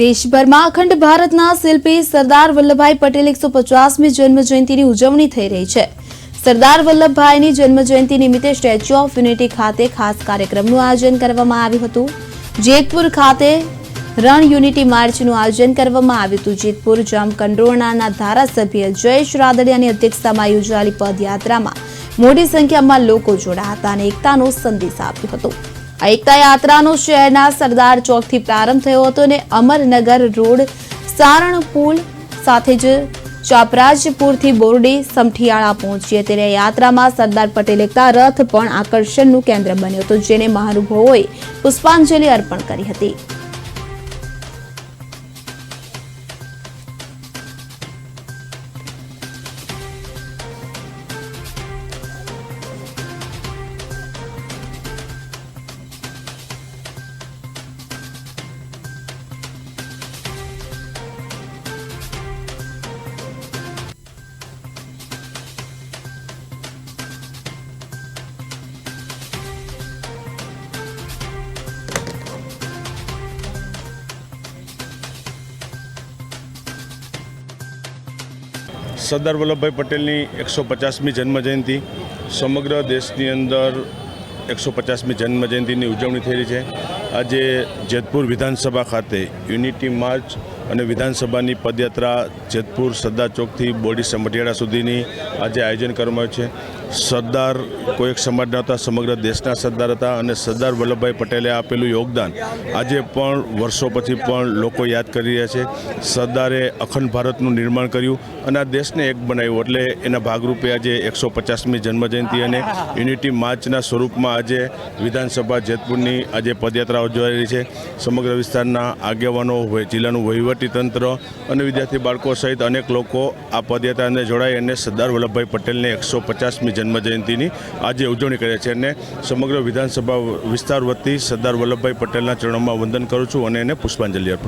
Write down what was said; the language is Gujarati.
દેશભરમાં અખંડ ભારતના શિલ્પી સરદાર વલ્લભભાઈ પટેલ એકસો પચાસમી જન્મજયંતિની ઉજવણી થઈ રહી છે. સરદાર વલ્લભભાઈની જન્મજયંતિ નિમિત્તે સ્ટેચ્યુ ઓફ યુનિટી ખાતે ખાસ કાર્યક્રમનું આયોજન કરવામાં આવ્યું હતું. જેતપુર ખાતે રણ યુનિટી માર્ચનું આયોજન કરવામાં આવ્યું હતું. જેતપુર જામકંડોરણાના ધારાસભ્ય જયેશ રાદડિયાની અધ્યક્ષતામાં યોજાયેલી પદયાત્રામાં મોટી સંખ્યામાં લોકો જોડાયા હતા અને એકતાનો સંદેશ આપ્યો હતો. આ એકતા યાત્રાનો શહેરના સરદાર ચોકથી પ્રારંભ થયો હતો અને અમરનગર રોડ સારણપુલ સાથે જ ચાપરાજપુરથી બોરડી સમઠિયાળા પહોંચી હતી અને યાત્રામાં સરદાર પટેલ એકતા રથ પણ આકર્ષણનું કેન્દ્ર બન્યો હતો, જેને મહાનુભાવોએ પુષ્પાંજલિ અર્પણ કરી હતી. સરદાર વલ્લભભાઈ પટેલની એકસો પચાસમી જન્મજયંતિ, સમગ્ર દેશની અંદર એકસો પચાસમી જન્મજયંતિની ઉજવણી થઈ છે. આજે જેતપુર વિધાનસભા ખાતે યુનિટી માર્ચ અને વિધાનસભાની પદયાત્રા જેતપુર સરદાર ચોકથી બોડી સમઢિયાળા સુધીની આજે આયોજન કરવામાં આવ્યું છે. સરદાર કોઈ એક સમાજના હતા, સમગ્ર દેશના સરદાર હતા અને સરદાર વલ્લભભાઈ પટેલે આપેલું યોગદાન આજે પણ વર્ષો પછી પણ લોકો યાદ કરી રહ્યા છે. સરદારે અખંડ ભારતનું નિર્માણ કર્યું અને આ દેશને એક બનાવ્યું એટલે એના ભાગરૂપે આજે એકસો પચાસમી જન્મજયંતિ અને યુનિટી માર્ચના સ્વરૂપમાં આજે વિધાનસભા જેતપુરની આજે પદયાત્રા ઉજવાઈ રહી છે. સમગ્ર વિસ્તારના આગેવાનો જિલ્લાનું વહીવટીતંત્ર અને વિદ્યાર્થી બાળકો સહિત અનેક લોકો આ પદયાત્રાને જોડાઈ અને સરદાર વલ્લભભાઈ પટેલને એકસો પચાસમી જન્મજયંતિની આજે ઉજવણી કરે છે અને સમગ્ર વિધાનસભા વિસ્તાર વતી સરદાર વલ્લભભાઈ પટેલના ચરણોમાં વંદન કરું છું અને એને પુષ્પાંજલિ અર્પણ